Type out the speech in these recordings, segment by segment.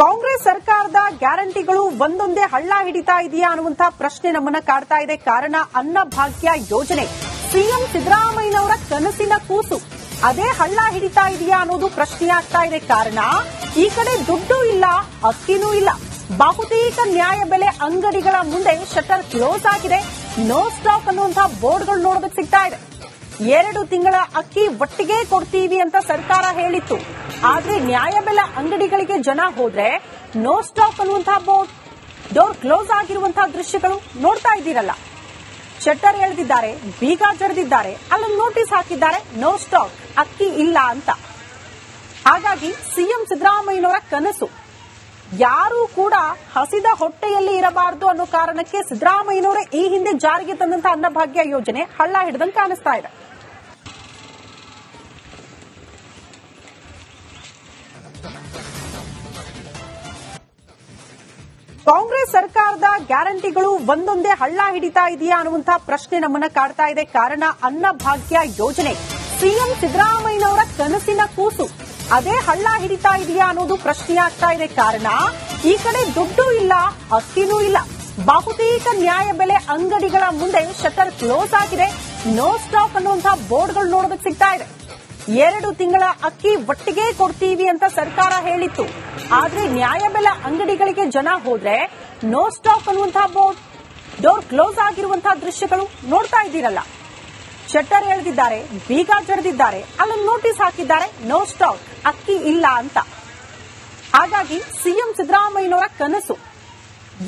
ಕಾಂಗ್ರೆಸ್ ಸರ್ಕಾರದ ಗ್ಯಾರಂಟಿಗಳು ಒಂದೊಂದೇ ಹಳ್ಳ ಹಿಡಿತಾ ಇದೆಯಾ ಅನ್ನುವಂತಹ ಪ್ರಶ್ನೆ ನಮ್ಮನ್ನ ಕಾಡ್ತಾ ಇದೆ. ಕಾರಣ ಅನ್ನಭಾಗ್ಯ ಯೋಜನೆ. ಸಿಎಂ ಸಿದ್ದರಾಮಯ್ಯನವರ ಕನಸಿನ ಕೂಸು. ಅದೇ ಹಳ್ಳ ಹಿಡಿತಾ ಇದೆಯಾ ಅನ್ನೋದು ಪ್ರಶ್ನೆ ಆಗ್ತಾ ಇದೆ. ಕಾರಣ, ಈ ಕಡೆ ದುಡ್ಡು ಇಲ್ಲ ಅಕ್ಕಿನೂ ಇಲ್ಲ. ಬಹುತೇಕ ನ್ಯಾಯ ಬೆಲೆ ಅಂಗಡಿಗಳ ಮುಂದೆ ಶಟರ್ ಕ್ಲೋಸ್ ಆಗಿದೆ. ನೋ ಸ್ಟಾಕ್ ಅನ್ನುವಂತಹ ಬೋರ್ಡ್ಗಳು ನೋಡೋದಕ್ಕೆ ಸಿಗ್ತಾ ಇದೆ. ಎರಡು ತಿಂಗಳ ಅಕ್ಕಿ ಒಟ್ಟಿಗೆ ಕೊಡ್ತೀವಿ ಅಂತ ಸರ್ಕಾರ ಹೇಳಿತ್ತು. ಆದ್ರೆ ನ್ಯಾಯಬೆಲೆ ಅಂಗಡಿಗಳಿಗೆ ಜನ ಹೋದ್ರೆ ನೋ ಸ್ಟಾಪ್ ಅನ್ನುವಂತಹ ಬೋರ್ಡ್ ಡೋರ್ ಕ್ಲೋಸ್ ಆಗಿರುವಂತಹ ದೃಶ್ಯಗಳು ನೋಡ್ತಾ ಇದ್ದೀರಲ್ಲ. ಶಟರ್ ಎಳೆದಿದ್ದಾರೆ, ಬೀಗ ಜಡಿದಿದ್ದಾರೆ ಅಲ್ಲಿ ನೋಟಿಸ್ ಹಾಕಿದ್ದಾರೆ ನೋ ಸ್ಟಾಕ್ ಅಕ್ಕಿ ಇಲ್ಲ ಅಂತ. ಹಾಗಾಗಿ ಸಿಎಂ ಸಿದ್ದರಾಮಯ್ಯನವರ ಕನಸು. ಯಾರೂ ಕೂಡ ಹಸಿದ ಹೊಟ್ಟೆಯಲ್ಲಿ ಇರಬಾರದು ಅನ್ನೋ ಕಾರಣಕ್ಕೆ ಸಿದ್ದರಾಮಯ್ಯನವರೇ ಈ ಹಿಂದೆ ಜಾರಿಗೆ ತಂದಂತಹ ಅನ್ನಭಾಗ್ಯ ಯೋಜನೆ ಹಳ್ಳ ಹಿಡಿದಂಗೆ ಕಾಣಿಸ್ತಾ ಇದೆ. ಕಾಂಗ್ರೆಸ್ ಸರ್ಕಾರದ ಗ್ಯಾರಂಟಿಗಳು ಒಂದೊಂದೇ ಹಳ್ಳ ಹಿಡಿತಾ ಇದೆಯಾ ಅನ್ನುವಂತಹ ಪ್ರಶ್ನೆ ನಮ್ಮನ್ನ ಕಾಡ್ತಾ ಇದೆ. ಕಾರಣ ಅನ್ನಭಾಗ್ಯ ಯೋಜನೆ. ಸಿಎಂ ಸಿದ್ದರಾಮಯ್ಯನವರ ಕನಸಿನ ಕೂಸು. ಅದೇ ಹಳ್ಳ ಹಿಡಿತಾ ಇದೆಯಾ ಅನ್ನೋದು ಪ್ರಶ್ನೆ ಆಗ್ತಾ ಇದೆ. ಕಾರಣ, ಈ ಕಡೆ ದುಡ್ಡು ಇಲ್ಲ ಅಕ್ಕಿನೂ ಇಲ್ಲ. ಬಹುತೇಕ ನ್ಯಾಯ ಬೆಲೆ ಅಂಗಡಿಗಳ ಮುಂದೆ ಶಟರ್ ಕ್ಲೋಸ್ ಆಗಿದೆ. ನೋ ಸ್ಟಾಕ್ ಅನ್ನುವಂತಹ ಬೋರ್ಡ್ಗಳು ನೋಡೋದಕ್ಕೆ ಸಿಗ್ತಾ ಇದೆ. ಎರಡು ತಿಂಗಳ ಅಕ್ಕಿ ಒಟ್ಟಿಗೆ ಕೊಡ್ತೀವಿ ಅಂತ ಸರ್ಕಾರ ಹೇಳಿತ್ತು. ಆದ್ರೆ ನ್ಯಾಯಬೆಲೆ ಅಂಗಡಿಗಳಿಗೆ ಜನ ಹೋದ್ರೆ ನೋ ಸ್ಟಾಪ್ ಅನ್ನುವಂತಹ ಬೋರ್ಡ್ ಡೋರ್ ಕ್ಲೋಸ್ ಆಗಿರುವಂತಹ ದೃಶ್ಯಗಳು ನೋಡ್ತಾ ಇದ್ದೀರಲ್ಲ. ಶಟ್ಟರ್ ಎಳೆದಿದ್ದಾರೆ ಬೀಗ ಜಡಿದಿದ್ದಾರೆ ಅಲ್ಲಿ ನೋಟಿಸ್ ಹಾಕಿದ್ದಾರೆ ನೋ ಸ್ಟಾಕ್ ಅಕ್ಕಿ ಇಲ್ಲ ಅಂತ. ಹಾಗಾಗಿ ಸಿಎಂ ಸಿದ್ದರಾಮಯ್ಯನವರ ಕನಸು.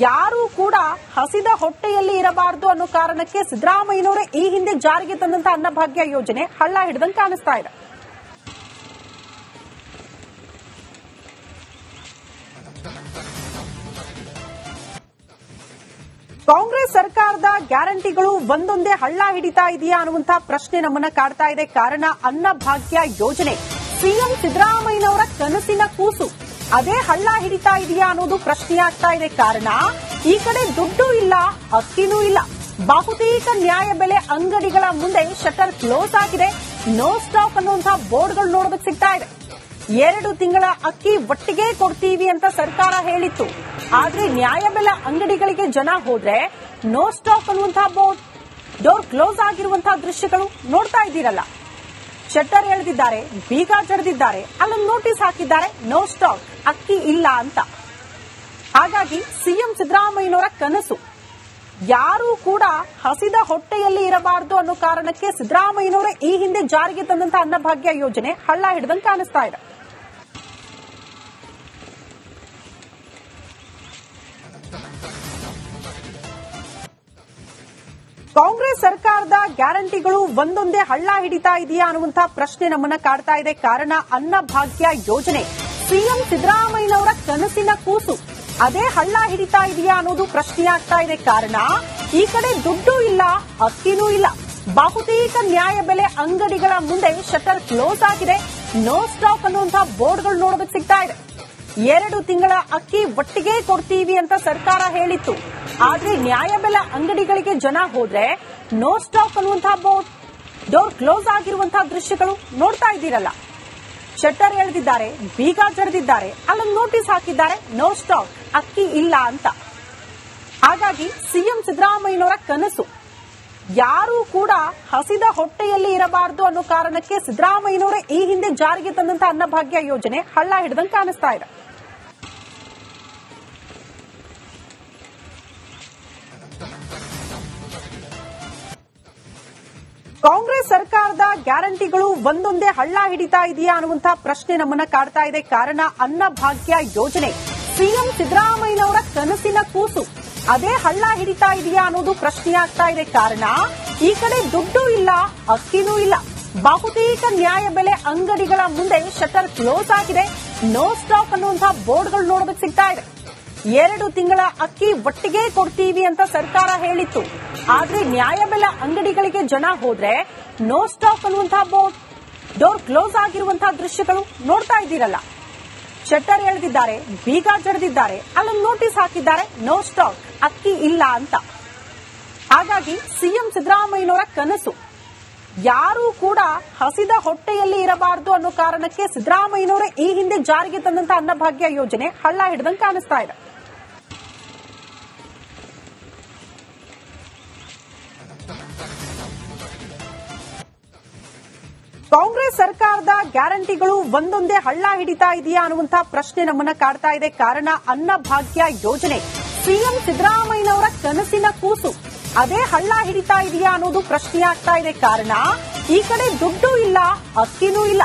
ಯಾರೂ ಕೂಡ ಹಸಿದ ಹೊಟ್ಟೆಯಲ್ಲಿ ಇರಬಾರದು ಅನ್ನೋ ಕಾರಣಕ್ಕೆ ಸಿದ್ದರಾಮಯ್ಯನವರೇ ಈ ಹಿಂದೆ ಜಾರಿಗೆ ತಂದಂತಹ ಅನ್ನಭಾಗ್ಯ ಯೋಜನೆ ಹಳ್ಳ ಹಿಡಿದಂಗೆ ಕಾಣಿಸ್ತಾ ಇದೆ. ಕಾಂಗ್ರೆಸ್ ಸರ್ಕಾರದ ಗ್ಯಾರಂಟಿಗಳು ಒಂದೊಂದೇ ಹಳ್ಳ ಹಿಡಿತಾ ಇದೆಯಾ ಅನ್ನುವಂತಹ ಪ್ರಶ್ನೆ ನಮ್ಮನ್ನ ಕಾಡ್ತಾ ಇದೆ. ಕಾರಣ ಅನ್ನಭಾಗ್ಯ ಯೋಜನೆ. ಸಿಎಂ ಸಿದ್ದರಾಮಯ್ಯನವರ ಕನಸಿನ ಕೂಸು. ಅದೇ ಹಳ್ಳ ಹಿಡಿತಾ ಇದೆಯಾ ಅನ್ನೋದು ಪ್ರಶ್ನೆ ಆಗ್ತಾ ಇದೆ. ಕಾರಣ, ಈ ಕಡೆ ದುಡ್ಡು ಇಲ್ಲ ಅಕ್ಕಿನೂ ಇಲ್ಲ. ಬಹುತೇಕ ನ್ಯಾಯ ಬೆಲೆ ಅಂಗಡಿಗಳ ಮುಂದೆ ಶಟರ್ ಕ್ಲೋಸ್ ಆಗಿದೆ. ನೋ ಸ್ಟಾಪ್ ಅನ್ನುವಂತಹ ಬೋರ್ಡ್ಗಳು ನೋಡೋದಕ್ಕೆ ಸಿಗ್ತಾ ಇದೆ. ಎರಡು ತಿಂಗಳ ಅಕ್ಕಿ ಒಟ್ಟಿಗೆ ಕೊಡ್ತೀವಿ ಅಂತ ಸರ್ಕಾರ ಹೇಳಿತ್ತು. ಆದ್ರೆ ನ್ಯಾಯಬೆಲ ಅಂಗಡಿಗಳಿಗೆ ಜನ ಹೋದ್ರೆ ನೋ ಸ್ಟಾಕ್ ಅನ್ನುವಂತಹ ಬೋರ್ಡ್ ಡೋರ್ ಕ್ಲೋಸ್ ಆಗಿರುವಂತಹ ದೃಶ್ಯಗಳು ನೋಡ್ತಾ ಇದ್ದೀರಲ್ಲ. ಶೆಟ್ಟರ್ ಎಳೆದಿದ್ದಾರೆ ಬೀಗ ಜಡಿದಿದ್ದಾರೆ, ಅಲ್ಲೊಂದು ನೋಟಿಸ್ ಹಾಕಿದ್ದಾರೆ ನೋ ಸ್ಟಾಕ್ ಅಕ್ಕಿ ಇಲ್ಲ ಅಂತ. ಹಾಗಾಗಿ ಸಿಎಂ ಸಿದ್ದರಾಮಯ್ಯನವರ ಕನಸು. ಯಾರೂ ಕೂಡ ಹಸಿದ ಹೊಟ್ಟೆಯಲ್ಲಿ ಇರಬಾರದು ಅನ್ನೋ ಕಾರಣಕ್ಕೆ ಸಿದ್ದರಾಮಯ್ಯನವರೇ ಈ ಹಿಂದೆ ಜಾರಿಗೆ ತಂದಂತಹ ಅನ್ನಭಾಗ್ಯ ಯೋಜನೆ ಹಳ್ಳ ಹಿಡಿದಂಗೆ ಕಾಣಿಸ್ತಾ ಇದೆ. ಕಾಂಗ್ರೆಸ್ ಸರ್ಕಾರದ ಗ್ಯಾರಂಟಿಗಳು ಒಂದೊಂದೇ ಹಳ್ಳ ಹಿಡಿತಾ ಇದೆಯಾ ಅನ್ನುವಂತಹ ಪ್ರಶ್ನೆ ನಮ್ಮನ್ನ ಕಾಡ್ತಾ ಇದೆ. ಕಾರಣ ಅನ್ನಭಾಗ್ಯ ಯೋಜನೆ. ಸಿಎಂ ಸಿದ್ದರಾಮಯ್ಯನವರ ಕನಸಿನ ಕೂಸು. ಅದೇ ಹಳ್ಳ ಹಿಡಿತಾ ಇದೆಯಾ ಅನ್ನೋದು ಪ್ರಶ್ನೆ ಆಗ್ತಾ ಇದೆ. ಕಾರಣ, ಈ ಕಡೆ ದುಡ್ಡು ಇಲ್ಲ ಅಕ್ಕಿನೂ ಇಲ್ಲ. ಬಹುತೇಕ ನ್ಯಾಯ ಬೆಲೆ ಅಂಗಡಿಗಳ ಮುಂದೆ ಶಟರ್ ಕ್ಲೋಸ್ ಆಗಿದೆ. ನೋ ಸ್ಟಾಕ್ ಅನ್ನುವಂತಹ ಬೋರ್ಡ್ಗಳು ನೋಡೋದಕ್ಕೆ ಸಿಗ್ತಾ ಇದೆ. ಎರಡು ತಿಂಗಳ ಅಕ್ಕಿ ಒಟ್ಟಿಗೆ ಕೊಡ್ತೀವಿ ಅಂತ ಸರ್ಕಾರ ಹೇಳಿತ್ತು. ಆದ್ರೆ ನ್ಯಾಯಬೆಲೆ ಅಂಗಡಿಗಳಿಗೆ ಜನ ಹೋದ್ರೆ ನೋ ಸ್ಟಾಕ್ ಅನ್ನುವಂತಹ ಬೋರ್ಡ್ ಡೋರ್ ಕ್ಲೋಸ್ ಆಗಿರುವಂತಹ ದೃಶ್ಯಗಳು ನೋಡ್ತಾ ಇದ್ದೀರಲ್ಲ. ಶಟರ್ ಎಳೆದಿದ್ದಾರೆ ಬೀಗ ಜರೆದಿದ್ದಾರೆ, ಅಲ್ಲೊಂದು ನೋಟಿಸ್ ಹಾಕಿದ್ದಾರೆ ನೋ ಸ್ಟಾಕ್ ಅಕ್ಕಿ ಇಲ್ಲ ಅಂತ. ಹಾಗಾಗಿ ಸಿಎಂ ಸಿದ್ದರಾಮಯ್ಯನವರ ಕನಸು. ಯಾರೂ ಕೂಡ ಹಸಿದ ಹೊಟ್ಟೆಯಲ್ಲಿ ಇರಬಾರದು ಅನ್ನೋ ಕಾರಣಕ್ಕೆ ಸಿದ್ದರಾಮಯ್ಯನವರೇ ಈ ಹಿಂದೆ ಜಾರಿಗೆ ತಂದಂತಹ ಅನ್ನಭಾಗ್ಯ ಯೋಜನೆ ಹಳ್ಳ ಹಿಡಿದಂಗೆ ಕಾಣಿಸ್ತಾ ಇದೆ. ಕಾಂಗ್ರೆಸ್ ಸರ್ಕಾರದ ಗ್ಯಾರಂಟಿಗಳು ಒಂದೊಂದೇ ಹಳ್ಳ ಹಿಡಿತಾ ಇದೆಯಾ ಅನ್ನುವಂತಹ ಪ್ರಶ್ನೆ ನಮ್ಮನ್ನ ಕಾಡ್ತಾ ಇದೆ. ಕಾರಣ ಅನ್ನಭಾಗ್ಯ ಯೋಜನೆ. ಸಿಎಂ ಸಿದ್ದರಾಮಯ್ಯನವರ ಕನಸಿನ ಕೂಸು. ಅದೇ ಹಳ್ಳ ಹಿಡಿತಾ ಇದೆಯಾ ಅನ್ನೋದು ಪ್ರಶ್ನೆ ಆಗ್ತಾ ಇದೆ. ಕಾರಣ, ಈ ಕಡೆ ದುಡ್ಡು ಇಲ್ಲ ಅಕ್ಕಿನೂ ಇಲ್ಲ. ಬಹುತೇಕ ನ್ಯಾಯ ಬೆಲೆ ಅಂಗಡಿಗಳ ಮುಂದೆ ಶಟರ್ ಕ್ಲೋಸ್ ಆಗಿದೆ. ನೋ ಸ್ಟಾಕ್ ಅನ್ನುವಂತಹ ಬೋರ್ಡ್ಗಳು ನೋಡೋದಕ್ಕೆ ಸಿಗ್ತಾ ಇದೆ. ಎರಡು ತಿಂಗಳ ಅಕ್ಕಿ ಒಟ್ಟಿಗೆ ಕೊಡ್ತೀವಿ ಅಂತ ಸರ್ಕಾರ ಹೇಳಿತ್ತು. ಆದ್ರೆ ನ್ಯಾಯಬೆಲ ಅಂಗಡಿಗಳಿಗೆ ಜನ ಹೋದ್ರೆ ನೋ ಸ್ಟಾಕ್ ಅನ್ನುವಂತಹ ಬೋರ್ಡ್ ಡೋರ್ ಕ್ಲೋಸ್ ಆಗಿರುವಂತಹ ದೃಶ್ಯಗಳು ನೋಡ್ತಾ ಇದ್ದೀರಲ್ಲ. ಶಟ್ಟರ್ ಎಳೆದಿದ್ದಾರೆ ಬೀಗ ಜಡಿದಿದ್ದಾರೆ, ಅಲ್ಲೊಂದು ನೋಟಿಸ್ ಹಾಕಿದ್ದಾರೆ, ನೋ ಸ್ಟಾಕ್, ಅಕ್ಕಿ ಇಲ್ಲ ಅಂತ. ಹಾಗಾಗಿ ಸಿಎಂ ಸಿದ್ದರಾಮಯ್ಯನವರ ಕನಸು. ಯಾರೂ ಕೂಡ ಹಸಿದ ಹೊಟ್ಟೆಯಲ್ಲಿ ಇರಬಾರದು ಅನ್ನೋ ಕಾರಣಕ್ಕೆ ಸಿದ್ದರಾಮಯ್ಯನವರೇ ಈ ಹಿಂದೆ ಜಾರಿಗೆ ತಂದಂತ ಅನ್ನಭಾಗ್ಯ ಯೋಜನೆ ಹಳ್ಳ ಹಿಡ್ದಂಗೆ ಕಾಣಿಸ್ತಾ ಇದೆ. ಕಾಂಗ್ರೆಸ್ ಸರ್ಕಾರದ ಗ್ಯಾರಂಟಿಗಳು ಒಂದೊಂದೇ ಹಳ್ಳ ಹಿಡಿತಾ ಇದೆಯಾ ಅನ್ನುವಂತಹ ಪ್ರಶ್ನೆ ನಮ್ಮನ್ನ ಕಾಡ್ತಾ ಇದೆ. ಕಾರಣ ಅನ್ನಭಾಗ್ಯ ಯೋಜನೆ. ಸಿಎಂ ಸಿದ್ದರಾಮಯ್ಯನವರ ಕನಸಿನ ಕೂಸು. ಅದೇ ಹಳ್ಳ ಹಿಡಿತಾ ಇದೆಯಾ ಅನ್ನೋದು ಪ್ರಶ್ನೆ ಆಗ್ತಾ ಇದೆ ಕಾರಣ, ಈ ಕಡೆ ದುಡ್ಡು ಇಲ್ಲ ಅಕ್ಕಿನೂ ಇಲ್ಲ.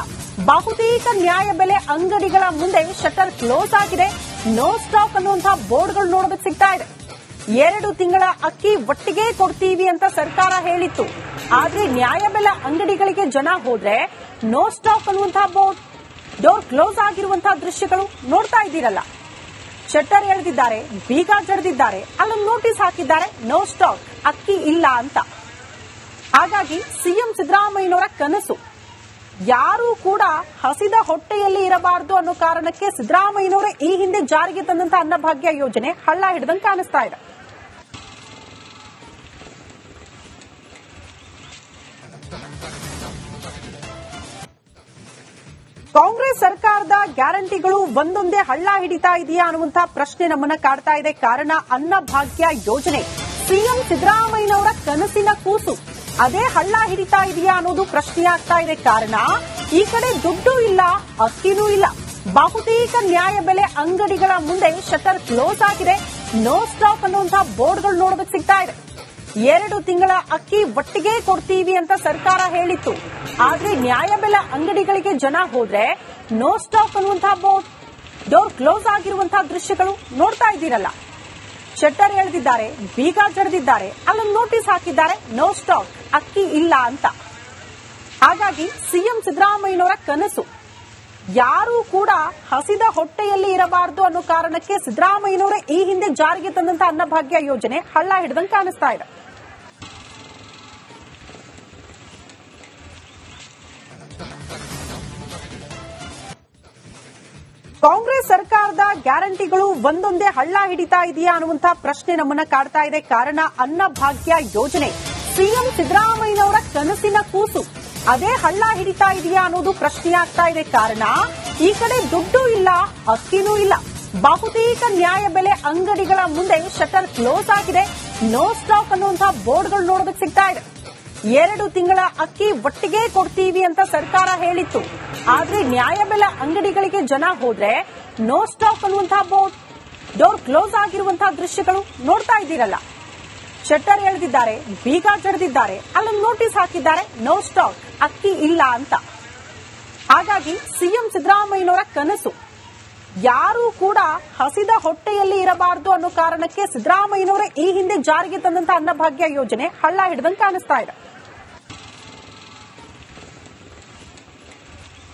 ಬಹುತೇಕ ನ್ಯಾಯ ಬೆಲೆ ಅಂಗಡಿಗಳ ಮುಂದೆ ಶಟರ್ ಕ್ಲೋಸ್ ಆಗಿದೆ. ನೋ ಸ್ಟಾಕ್ ಅನ್ನುವಂತಹ ಬೋರ್ಡ್ಗಳು ನೋಡೋದಕ್ಕೆ ಸಿಗ್ತಾ ಇದೆ. ಎರಡು ತಿಂಗಳ ಅಕ್ಕಿ ಒಟ್ಟಿಗೆ ಕೊಡ್ತೀವಿ ಅಂತ ಸರ್ಕಾರ ಹೇಳಿತ್ತು. ಆದ್ರೆ ನ್ಯಾಯಬೆಲೆ ಅಂಗಡಿಗಳಿಗೆ ಜನ ಹೋದ್ರೆ ನೋ ಸ್ಟಾಕ್ ಅನ್ನುವಂತಹ ಬೋರ್ಡ್, ಡೋರ್ ಕ್ಲೋಸ್ ಆಗಿರುವಂತಹ ದೃಶ್ಯಗಳು ನೋಡ್ತಾ ಇದ್ದೀರಲ್ಲ. ಶಟ್ಟರ್ ಎಳೆದಿದ್ದಾರೆ, ಬೀಗ ಜಡಿದಿದ್ದಾರೆ, ಅಲ್ಲೊಂದು ನೋಟಿಸ್ ಹಾಕಿದ್ದಾರೆ ನೋ ಸ್ಟಾಕ್ ಅಕ್ಕಿ ಇಲ್ಲ ಅಂತ. ಹಾಗಾಗಿ ಸಿಎಂ ಸಿದ್ದರಾಮಯ್ಯನವರ ಕನಸು. ಯಾರೂ ಕೂಡ ಹಸಿದ ಹೊಟ್ಟೆಯಲ್ಲಿ ಇರಬಾರದು ಅನ್ನೋ ಕಾರಣಕ್ಕೆ ಸಿದ್ದರಾಮಯ್ಯನವರೇ ಈ ಹಿಂದೆ ಜಾರಿಗೆ ತಂದಂತಹ ಅನ್ನಭಾಗ್ಯ ಯೋಜನೆ ಹಳ್ಳ ಹಿಡ್ದಂಗೆ ಕಾಣಿಸ್ತಾ ಇದೆ. ಕಾಂಗ್ರೆಸ್ ಸರ್ಕಾರದ ಗ್ಯಾರಂಟಿಗಳು ಒಂದೊಂದೇ ಹಳ್ಳ ಹಿಡಿತಾ ಇದೆಯಾ ಅನ್ನುವಂತಹ ಪ್ರಶ್ನೆ ನಮ್ಮನ್ನ ಕಾಡ್ತಾ ಇದೆ. ಕಾರಣ ಅನ್ನಭಾಗ್ಯ ಯೋಜನೆ. ಸಿಎಂ ಸಿದ್ದರಾಮಯ್ಯನವರ ಕನಸಿನ ಕೂಸು. ಅದೇ ಹಳ್ಳ ಹಿಡಿತಾ ಇದೆಯಾ ಅನ್ನೋದು ಪ್ರಶ್ನೆ ಆಗ್ತಾ ಇದೆ. ಕಾರಣ, ಈ ಕಡೆ ದುಡ್ಡು ಇಲ್ಲ ಅಕ್ಕಿನೂ ಇಲ್ಲ. ಬಹುತೇಕ ನ್ಯಾಯ ಬೆಲೆ ಅಂಗಡಿಗಳ ಮುಂದೆ ಶಟರ್ ಕ್ಲೋಸ್ ಆಗಿದೆ. ನೋ ಸ್ಟಾಕ್ ಅನ್ನುವಂತಹ ಬೋರ್ಡ್ಗಳು ನೋಡೋದಕ್ಕೆ ಸಿಗ್ತಾ ಇದೆ. ಎರಡು ತಿಂಗಳ ಅಕ್ಕಿ ಒಟ್ಟಿಗೆ ಕೊಡ್ತೀವಿ ಅಂತ ಸರ್ಕಾರ ಹೇಳಿತ್ತು. ಆದ್ರೆ ನ್ಯಾಯಬೆಲೆ ಅಂಗಡಿಗಳಿಗೆ ಜನ ಹೋದ್ರೆ ನೋ ಸ್ಟಾಕ್ ಅನ್ನುವಂತಹ ಬೋರ್ಡ್ ಡೋರ್ ಕ್ಲೋಸ್ ಆಗಿರುವಂತಹ ದೃಶ್ಯಗಳು ನೋಡ್ತಾ ಇದ್ದೀರಲ್ಲ. ಶೆಟ್ಟರ್ ಎಳೆದಿದ್ದಾರೆ ಬೀಗ ಜಡಿದಿದ್ದಾರೆ, ಅಲ್ಲೊಂದು ನೋಟಿಸ್ ಹಾಕಿದ್ದಾರೆ ನೋ ಸ್ಟಾಕ್ ಅಕ್ಕಿ ಇಲ್ಲ ಅಂತ. ಹಾಗಾಗಿ ಸಿಎಂ ಸಿದ್ದರಾಮಯ್ಯನವರ ಕನಸು. ಯಾರೂ ಕೂಡ ಹಸಿದ ಹೊಟ್ಟೆಯಲ್ಲಿ ಇರಬಾರದು ಅನ್ನೋ ಕಾರಣಕ್ಕೆ ಸಿದ್ದರಾಮಯ್ಯನವರೇ ಈ ಹಿಂದೆ ಜಾರಿಗೆ ತಂದಂತಹ ಅನ್ನಭಾಗ್ಯ ಯೋಜನೆ ಹಳ್ಳ ಹಿಡ್ದಂಗೆ ಕಾಣಿಸ್ತಾ ಇದೆ. ಕಾಂಗ್ರೆಸ್ ಸರ್ಕಾರದ ಗ್ಯಾರಂಟಿಗಳು ಒಂದೊಂದೇ ಹಳ್ಳ ಹಿಡಿತಾ ಇದೆಯಾ ಅನ್ನುವಂತಹ ಪ್ರಶ್ನೆ ನಮ್ಮನ್ನ ಕಾಡ್ತಾ ಇದೆ. ಕಾರಣ ಅನ್ನಭಾಗ್ಯ ಯೋಜನೆ. ಸಿಎಂ ಸಿದ್ದರಾಮಯ್ಯನವರ ಕನಸಿನ ಕೂಸು. ಅದೇ ಹಳ್ಳ ಹಿಡಿತಾ ಇದೆಯಾ ಅನ್ನೋದು ಪ್ರಶ್ನೆ ಆಗ್ತಾ ಇದೆ. ಕಾರಣ ಈ ಕಡೆ ದುಡ್ಡು ಇಲ್ಲ ಅಕ್ಕಿನೂ ಇಲ್ಲ. ಬಹುತೇಕ ನ್ಯಾಯ ಬೆಲೆ ಅಂಗಡಿಗಳ ಮುಂದೆ ಶಟರ್ ಕ್ಲೋಸ್ ಆಗಿದೆ. ನೋ ಸ್ಟಾಕ್ ಅನ್ನುವಂತಹ ಬೋರ್ಡ್ಗಳು ನೋಡೋದಕ್ಕೆ ಸಿಗ್ತಾ ಇದೆ. ಎರಡು ತಿಂಗಳ ಅಕ್ಕಿ ಒಟ್ಟಿಗೆ ಕೊಡ್ತೀವಿ ಅಂತ ಸರ್ಕಾರ ಹೇಳಿತ್ತು. ಆದ್ರೆ ನ್ಯಾಯಬೆಲೆ ಅಂಗಡಿಗಳಿಗೆ ಜನ ಹೋದ್ರೆ ನೋ ಸ್ಟಾಕ್ ಅನ್ನುವಂತಹ ಬೋರ್ಡ್ ಡೋರ್ ಕ್ಲೋಸ್ ಆಗಿರುವಂತಹ ದೃಶ್ಯಗಳು ನೋಡ್ತಾ ಇದ್ದೀರಲ್ಲ. ಶಟ್ಟರ್ ಎಳೆದಿದ್ದಾರೆ ಬೀಗ ಜಡಿದಿದ್ದಾರೆ ಅಲ್ಲಿ ನೋಟಿಸ್ ಹಾಕಿದ್ದಾರೆ ನೋ ಸ್ಟಾಕ್ ಅಕ್ಕಿ ಇಲ್ಲ ಅಂತ. ಹಾಗಾಗಿ ಸಿಎಂ ಸಿದ್ದರಾಮಯ್ಯನವರ ಕನಸು. ಯಾರೂ ಕೂಡ ಹಸಿದ ಹೊಟ್ಟೆಯಲ್ಲಿ ಇರಬಾರದು ಅನ್ನೋ ಕಾರಣಕ್ಕೆ ಸಿದ್ದರಾಮಯ್ಯನವರೇ ಈ ಹಿಂದೆ ಜಾರಿಗೆ ತಂದಂತಹ ಅನ್ನಭಾಗ್ಯ ಯೋಜನೆ ಹಳ್ಳ ಹಿಡ್ದಂಗೆ ಕಾಣಿಸ್ತಾ ಇದೆ.